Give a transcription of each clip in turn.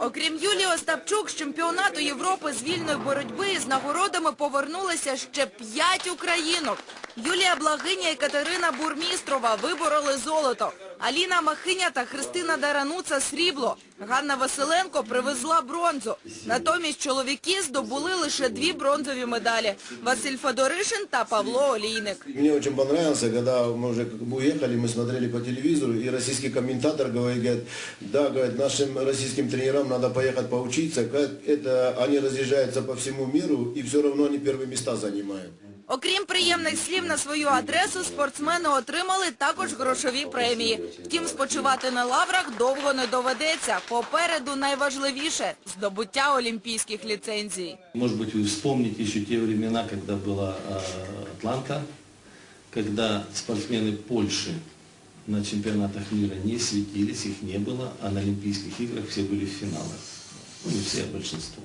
Окрім Юлії Остапчук, з чемпіонату Європи з вільної боротьби з нагородами повернулися ще п'ять українок. Юлія Благиня і Катерина Бурмістрова вибороли золото. Аліна Махиня та Христина Дарануца – срібло. Ганна Василенко привезла бронзу. Натомість чоловіки здобули лише дві бронзові медалі – Василь Федоришин та Павло Олійник. Мне очень понравился, когда мы уже как бы уехали, мы смотрели по телевизору, и российский комментатор говорит, говорит, да, говорит, нашим российским тренерам надо поехать поучиться, Говорит, это они разъезжаются по всему миру, и все равно они первые места занимают. Окрім приємних слів на свою адресу, спортсмени отримали також грошові премії. Втім, спочивати на лаврах довго не доведеться. Попереду найважливіше – здобуття олімпійських ліцензій. Может быть, вы вспомните еще те времена, когда была э, Атланта, когда спортсмены Польши на чемпионатах мира не светились, их не было, а на Олимпийских играх все были в финалах. Ну, не все, а большинство.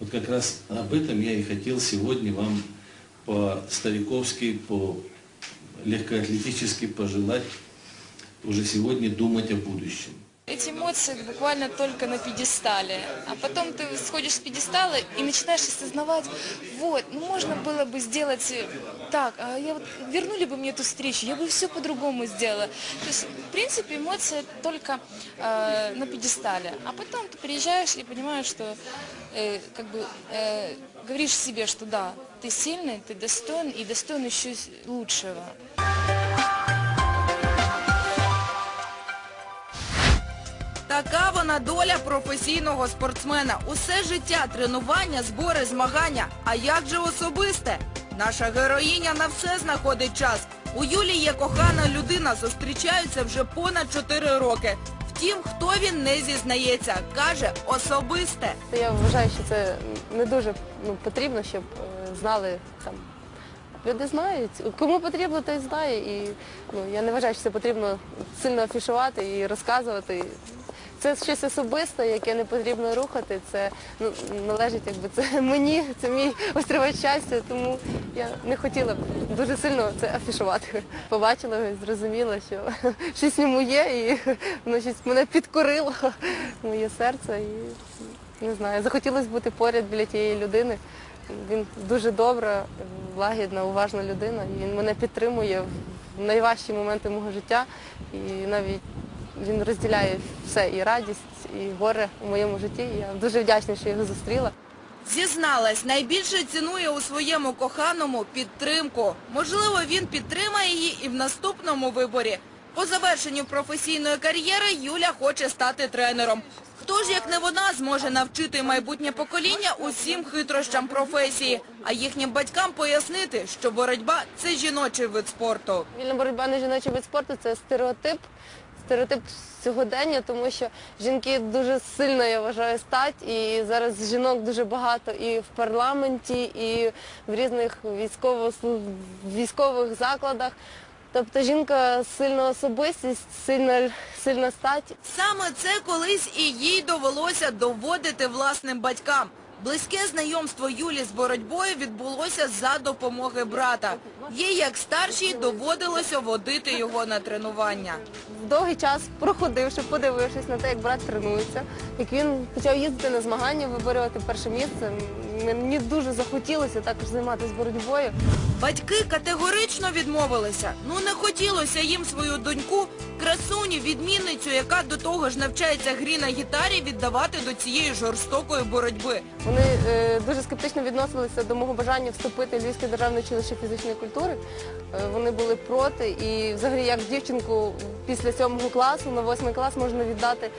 Вот как раз об этом я и хотел сегодня вам по-стариковски, по-легкоатлетически пожелать уже сегодня думать о будущем. Эти эмоции буквально только на пьедестале. А потом ты сходишь с пьедестала и начинаешь осознавать, вот, ну можно было бы сделать так, а я вот, вернули бы мне эту встречу, я бы все по-другому сделала. То есть, в принципе, эмоции только э, на пьедестале. А потом ты приезжаешь и понимаешь, что э, как бы э, говоришь себе, что да, ты сильный, ты достоин и достоин еще с- лучшего. Така вона доля професійного спортсмена. Усе життя, тренування, збори, змагання. А як же особисте? Наша героїня на все знаходить час. У Юлі є кохана людина, зустрічаються вже понад 4 роки. Втім, хто він не зізнається. Каже, особисте. Я вважаю, що це не дуже ну, потрібно, щоб е, знали там. Люди знають. Кому потрібно, той знає. І ну, я не вважаю, що це потрібно сильно афішувати і розказувати. Це щось особисте, яке не потрібно рухати. Це ну, належить якби це мені, це мій острівець щастя, тому я не хотіла б дуже сильно це афішувати. Побачила зрозуміла, що щось в ньому є, і воно щось мене підкорило, моє серце. І не знаю, захотілося бути поряд біля тієї людини. Він дуже добра, лагідна, уважна людина. Він мене підтримує в найважчі моменти мого життя. І навіть він розділяє все і радість, і горе у моєму житті. І Я дуже вдячна, що його зустріла. Зізналась, найбільше цінує у своєму коханому підтримку. Можливо, він підтримає її і в наступному виборі. По завершенню професійної кар'єри Юля хоче стати тренером. Хто ж, як не вона, зможе навчити майбутнє покоління усім хитрощам професії, а їхнім батькам пояснити, що боротьба – це жіночий вид спорту. Вільна боротьба не жіночий вид спорту це стереотип. Стереотип сьогодення, тому що жінки дуже сильно, я вважаю, стать, і зараз жінок дуже багато і в парламенті, і в різних військових закладах. Тобто жінка сильна особистість, сильна, сильна стать. Саме це колись і їй довелося доводити власним батькам. Близьке знайомство Юлі з боротьбою відбулося за допомоги брата. Їй, як старшій, доводилося водити його на тренування. довгий час проходивши, подивившись на те, як брат тренується, як він почав їздити на змагання, виборювати перше місце. Мені дуже захотілося також займатися боротьбою. Батьки категорично відмовилися. Ну не хотілося їм свою доньку, красуню, відмінницю, яка до того ж навчається грі на гітарі, віддавати до цієї жорстокої боротьби. Вони е, дуже скептично відносилися до мого бажання вступити в Львівське державне училище фізичної культури. Е, вони були проти. І взагалі як дівчинку після сьомого класу на восьмий клас можна віддати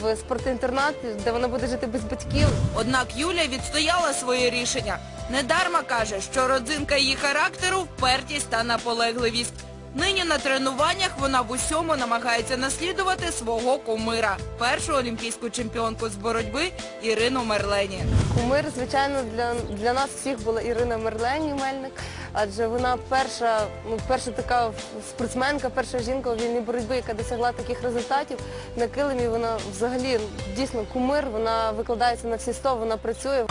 в спортінтернат, де вона буде жити без батьків. Однак Юля відстояла своє рішення. Недарма каже, що родзинка її характеру – впертість та наполегливість. Нині на тренуваннях вона в усьому намагається наслідувати свого кумира, першу олімпійську чемпіонку з боротьби Ірину Мерлені. Кумир, звичайно, для, для нас всіх була Ірина Мерлені Мельник, адже вона перша, ну, перша така спортсменка, перша жінка у вільній боротьбі, яка досягла таких результатів. На килимі вона взагалі дійсно кумир, вона викладається на всі сто, вона працює.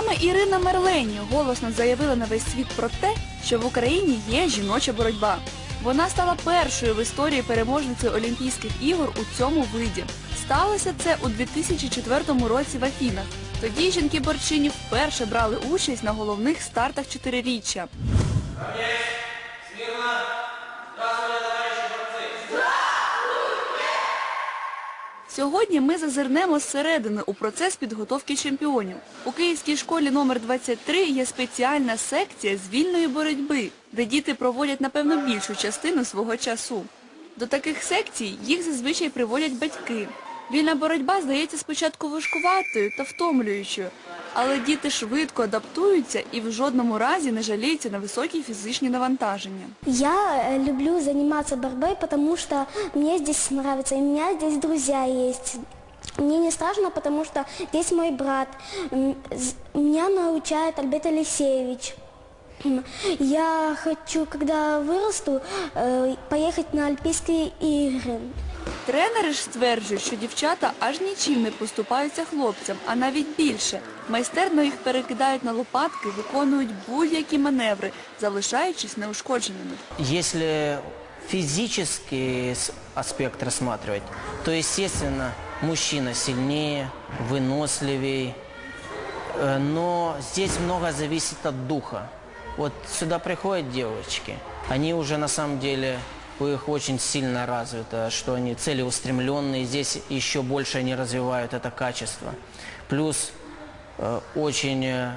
Саме Ірина Мерлені голосно заявила на весь світ про те, що в Україні є жіноча боротьба. Вона стала першою в історії переможницею Олімпійських ігор у цьому виді. Сталося це у 2004 році в Афінах. Тоді жінки-борчині вперше брали участь на головних стартах чотириріччя. Сьогодні ми зазирнемо зсередини у процес підготовки чемпіонів. У Київській школі номер 23 є спеціальна секція з вільної боротьби, де діти проводять, напевно, більшу частину свого часу. До таких секцій їх зазвичай приводять батьки. Вільна боротьба здається спочатку важкуватою та втомлюючою, але діти швидко адаптуються і в жодному разі не жаліються на високі фізичні навантаження. Я э, люблю заниматься борьбой, потому что мне здесь нравится, и у меня здесь друзья есть. Мне не страшно, потому что здесь мой брат. М, з- Меня научает Альберт Алексеевич. М, Я хочу, когда вырасту, э, поехать на Олимпийские игры. Тренери ж стверджують, що дівчата аж нічим не поступаються хлопцям, а навіть більше. Майстерно їх перекидають на лопатки, виконують будь-які маневри, залишаючись неушкодженими. Если физический аспект рассматривать, то, естественно, мужчина сильнее, выносливее, Э, но здесь много зависит от духа. Вот сюда приходят девочки, они уже на самом деле, у них очень сильно развито, что они целеустремленные, здесь еще больше они развивают это качество. Плюс э, очень э,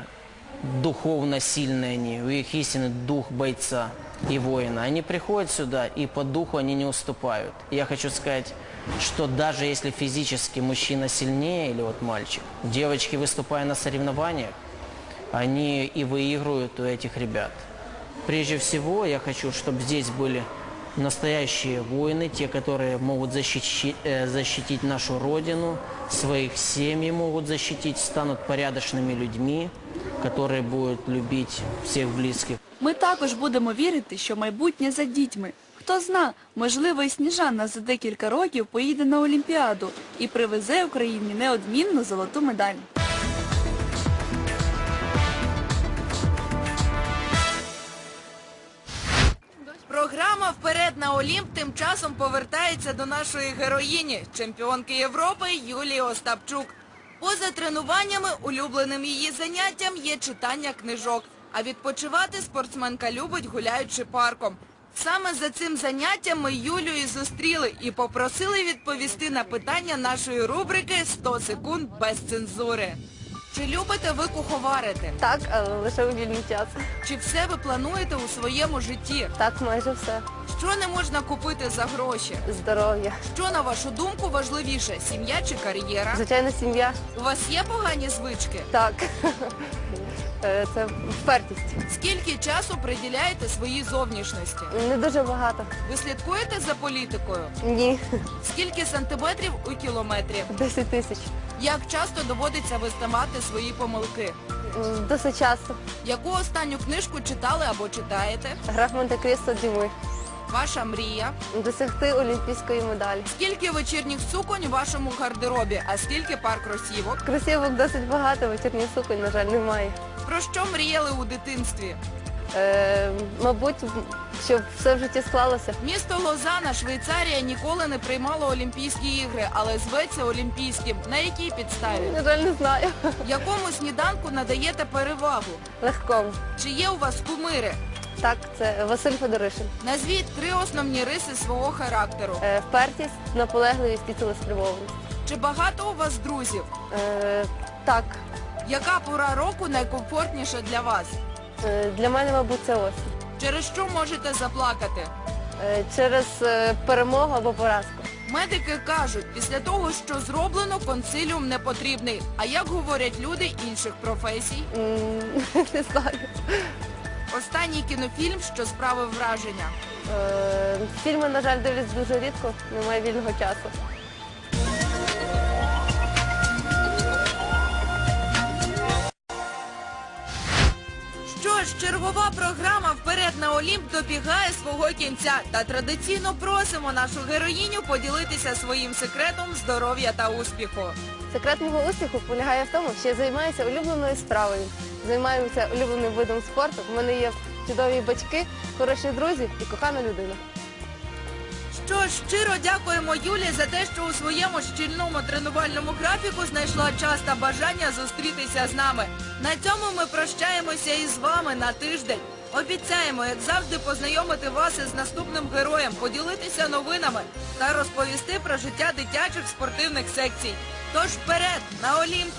духовно сильные они, у них истинный дух бойца и воина. Они приходят сюда, и по духу они не уступают. Я хочу сказать, что даже если физически мужчина сильнее, или вот мальчик, девочки, выступая на соревнованиях, они и выигрывают у этих ребят. Прежде всего, я хочу, чтобы здесь были настоящие воины, те, которые могут защищи- э, защитить нашу Родину, своих семей могут защитить, станут порядочными людьми, которые будут любить всех близких. Ми також будемо вірити, що майбутнє за дітьми. Хто зна, можливо, і Сніжана за декілька років поїде на Олімпіаду і привезе Україні неодмінну золоту медаль. На Олімп» тим часом повертається до нашої героїні, чемпіонки Європи Юлії Остапчук. Поза тренуваннями улюбленим її заняттям є читання книжок, а відпочивати спортсменка любить гуляючи парком. Саме за цим заняттям ми Юлю і зустріли і попросили відповісти на питання нашої рубрики «100 секунд без цензури». Чи любите ви куховарити? Так, але лише у вільний час. Чи все ви плануєте у своєму житті? Так, майже все. Що не можна купити за гроші? Здоров'я. Що, на вашу думку, важливіше, сім'я чи кар'єра? Звичайно, сім'я. У вас є погані звички? Так. Е, Це впертість. Скільки часу приділяєте своїй зовнішності? Не дуже багато. Ви слідкуєте за політикою? Ні. Скільки сантиметрів у кілометрі? 10 тисяч. Як часто доводиться визнавати свої помилки? Досить часто. Яку останню книжку читали або читаєте? Граф Монте-Крісто Діми. Ваша мрія? Досягти олімпійської медалі. Скільки вечірніх суконь у вашому гардеробі, а скільки пар кросівок? Кросівок досить багато, вечірніх суконь, на жаль, немає. Про що мріяли у дитинстві? Е, мабуть, щоб все в житті склалося. Місто Лозана, Швейцарія, ніколи не приймало Олімпійські ігри, але зветься Олімпійським. На якій підставі? На жаль, не знаю. Якому сніданку надаєте перевагу? Легкому. Чи є у вас кумири? Так, це Василь Федоришин. Назвіть три основні риси свого характеру. Е, впертість, наполегливість і цілеспрямованість. Чи багато у вас друзів? Е, так, Яка пора року найкомфортніша для вас? е, для мене, мабуть, це осінь. Через що можете заплакати? Е, через е, перемогу або поразку. Медики кажуть, після того, що зроблено, консиліум не потрібний. А як говорять люди інших професій? М, Не знаю. Останній кінофільм, що справив враження. Е, Фільми, на жаль, дивлюсь дуже рідко, немає вільного часу. Що ж, чергова програма «Вперед на Олімп» добігає свого кінця. Та традиційно просимо нашу героїню поділитися своїм секретом здоров'я та успіху. Секрет мого успіху полягає в тому, що я займаюся улюбленою справою, займаюся улюбленим видом спорту. У мене є чудові батьки, хороші друзі і кохана людина. Що ж, щиро дякуємо Юлі за те, що у своєму щільному тренувальному графіку знайшла час та бажання зустрітися з нами. На цьому ми прощаємося із вами на тиждень. Обіцяємо, як завжди, познайомити вас із наступним героєм, поділитися новинами та розповісти про життя дитячих спортивних секцій. Тож вперед на Олімп!